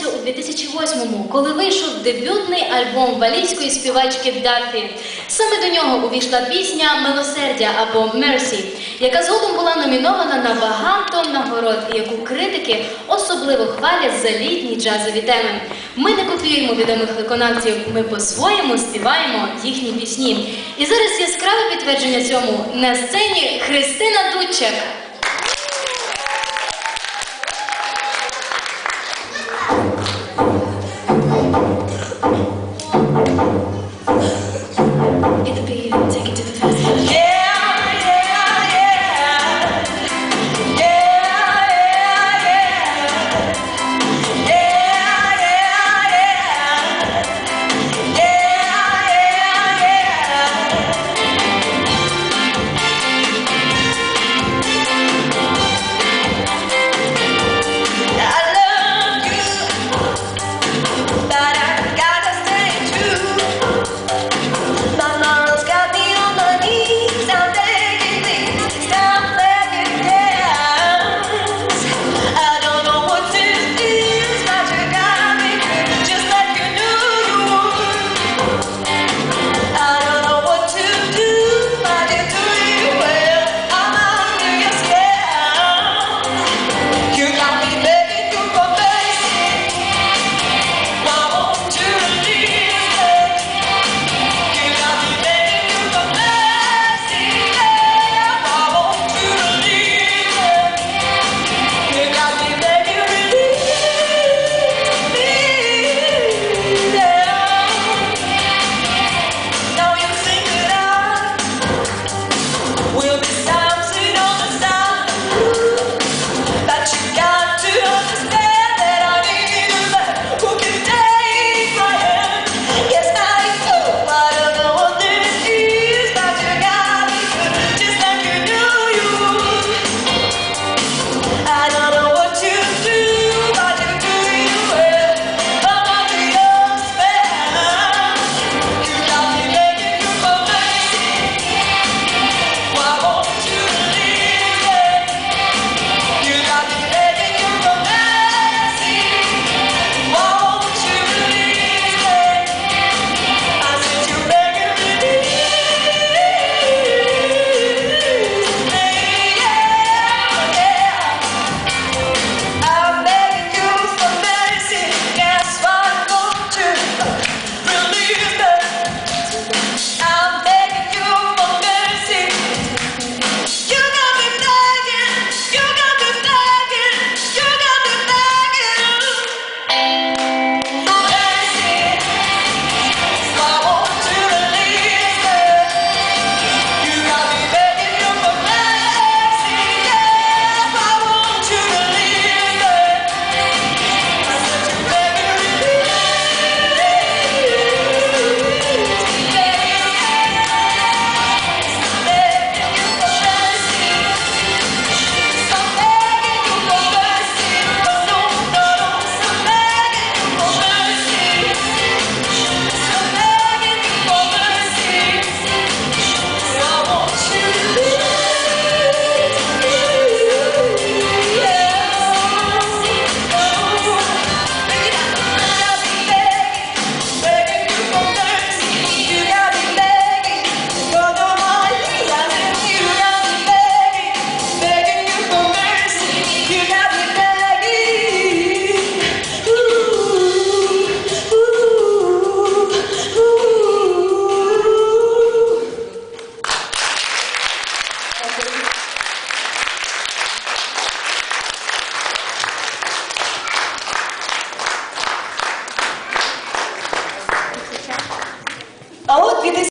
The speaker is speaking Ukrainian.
відбулося у 2008-му, коли вийшов дебютний альбом валійської співачки Дафі. Саме до нього увійшла пісня Милосердя або Mercy, яка згодом була номінована на багато нагород, яку критики особливо хвалять за літні джазові теми. Ми не копіюємо відомих виконавців, ми по-своєму співаємо їхні пісні. І зараз яскраве підтвердження цьому на сцені Христина Дудчак.